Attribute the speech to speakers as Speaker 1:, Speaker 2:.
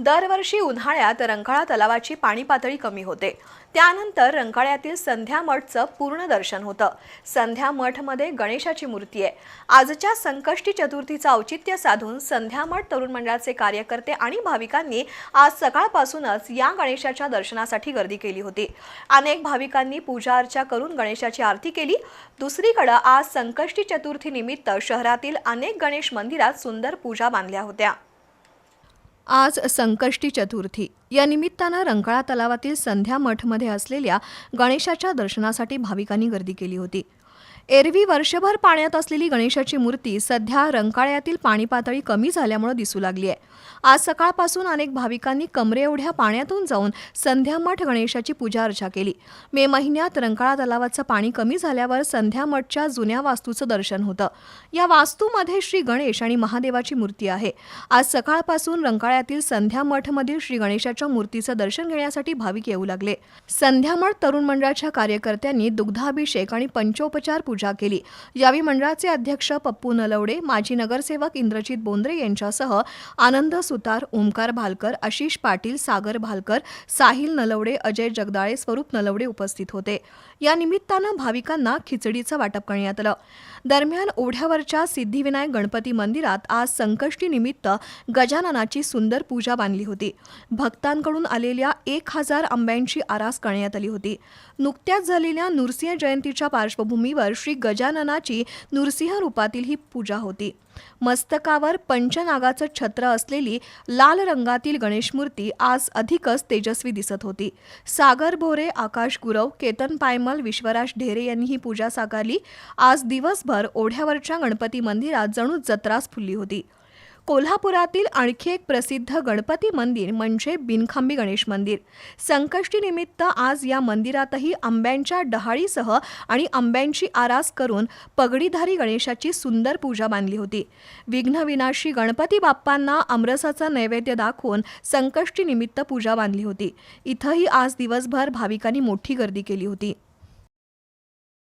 Speaker 1: दरवर्षी उन्हाळ्यात रंकाळा तलावाची पाणी पातळी कमी होते. त्यानंतर रंकाळ्यातील संध्या मठचं पूर्ण दर्शन होतं. संध्या मठमध्ये गणेशाची मूर्ती आहे. आजच्या संकष्टी चतुर्थीचं औचित्य साधून संध्या मठ तरुण मंडळाचे कार्यकर्ते आणि भाविकांनी आज सकाळपासूनच या गणेशाच्या दर्शनासाठी गर्दी केली होती. अनेक भाविकांनी पूजा अर्चा करून गणेशाची आरती केली. दुसरीकडे आज संकष्टी चतुर्थी निमित्त शहरातील अनेक गणेश मंदिरात सुंदर पूजा बांधल्या होत्या. आज संकष्टी चतुर्थी. या निमित्तानं रंकाळा तलावातील संध्या मठमध्ये असलेल्या गणेशाच्या दर्शनासाठी भाविकांनी गर्दी केली होती. एरवी वर्षभर पाण्यात असलेली गणेशाची मूर्ती सध्या रंकाळ्यातील पाणी पातळी कमी झाल्यामुळे दिसू लागली आहे. आज सकाळपासून अनेक भाविकांनी कमरे एवढ्या पाण्यातून जाऊन संध्यामठ गणेशाची पूजा अर्चा केली. मे महिन्यात रंकाळा तलावाचं पाणी कमी झाल्यावर संध्यामठच्या जुन्या वास्तूचं दर्शन होतं. या वास्तूमध्ये श्री गणेश आणि महादेवाची मूर्ती आहे. आज सकाळपासून रंकाळ्यातील संध्या मठमधील श्री गणेशाच्या मूर्तीचं दर्शन घेण्यासाठी भाविक येऊ लागले. संध्यामठ तरुण मंडळाच्या कार्यकर्त्यांनी दुग्धाभिषेक आणि पंचोपचार पूजा केली. यावेळी मंडळाचे अध्यक्ष पप्पू नलवडे माजी नगरसेवक इंद्रजित बोंद्रे यांच्यासह आनंद सुतार ओमकार भालकर आशिष पाटील सागर भालकर साहिल नलवडे अजय जगदाळे स्वरूप नलवडे उपस्थित होते. या निमित्तानं भाविकांना खिचडीचं वाटप करण्यात आलं. दरम्यान ओढ्यावरच्या सिद्धिविनायक गणपती मंदिरात आज संकष्टी निमित्त गजाननाची सुंदर पूजा बांधली होती. भक्तांकडून आलेल्या एक हजार आंब्यांची आरास करण्यात आली होती. नुकत्याच झालेल्या नृसिंह जयंतीच्या पार्श्वभूमीवर श्री गजाननाची नृसिंह रूपातील ही पूजा होती. मस्तकावर पंचनागाचं छत्र असलेली लाल रंगातील गणेश मूर्ती आज अधिकच तेजस्वी दिसत होती. सागर भोरे आकाश गुरव केतन पायमल विश्वराज ढेरे यांनी ही पूजा साकारली. आज दिवसभर ओढ्यावरच्या गणपती मंदिरात जणू जत्रास फुलली होती. कोल्हापुरातील आणखी एक प्रसिद्ध गणपती मंदिर म्हणजे बिनखांबी गणेश मंदिर. संकष्टीनिमित्त आज या मंदिरातही आंब्यांच्या डहाळीसह आणि आंब्यांची आरास करून पगडीधारी गणेशाची सुंदर पूजा बांधली होती. विघ्नविनाशी गणपती बाप्पांना आमरसाचा नैवेद्य दाखवून संकष्टीनिमित्त पूजा बांधली होती. इथंही आज दिवसभर भाविकांनी मोठी गर्दी केली होती.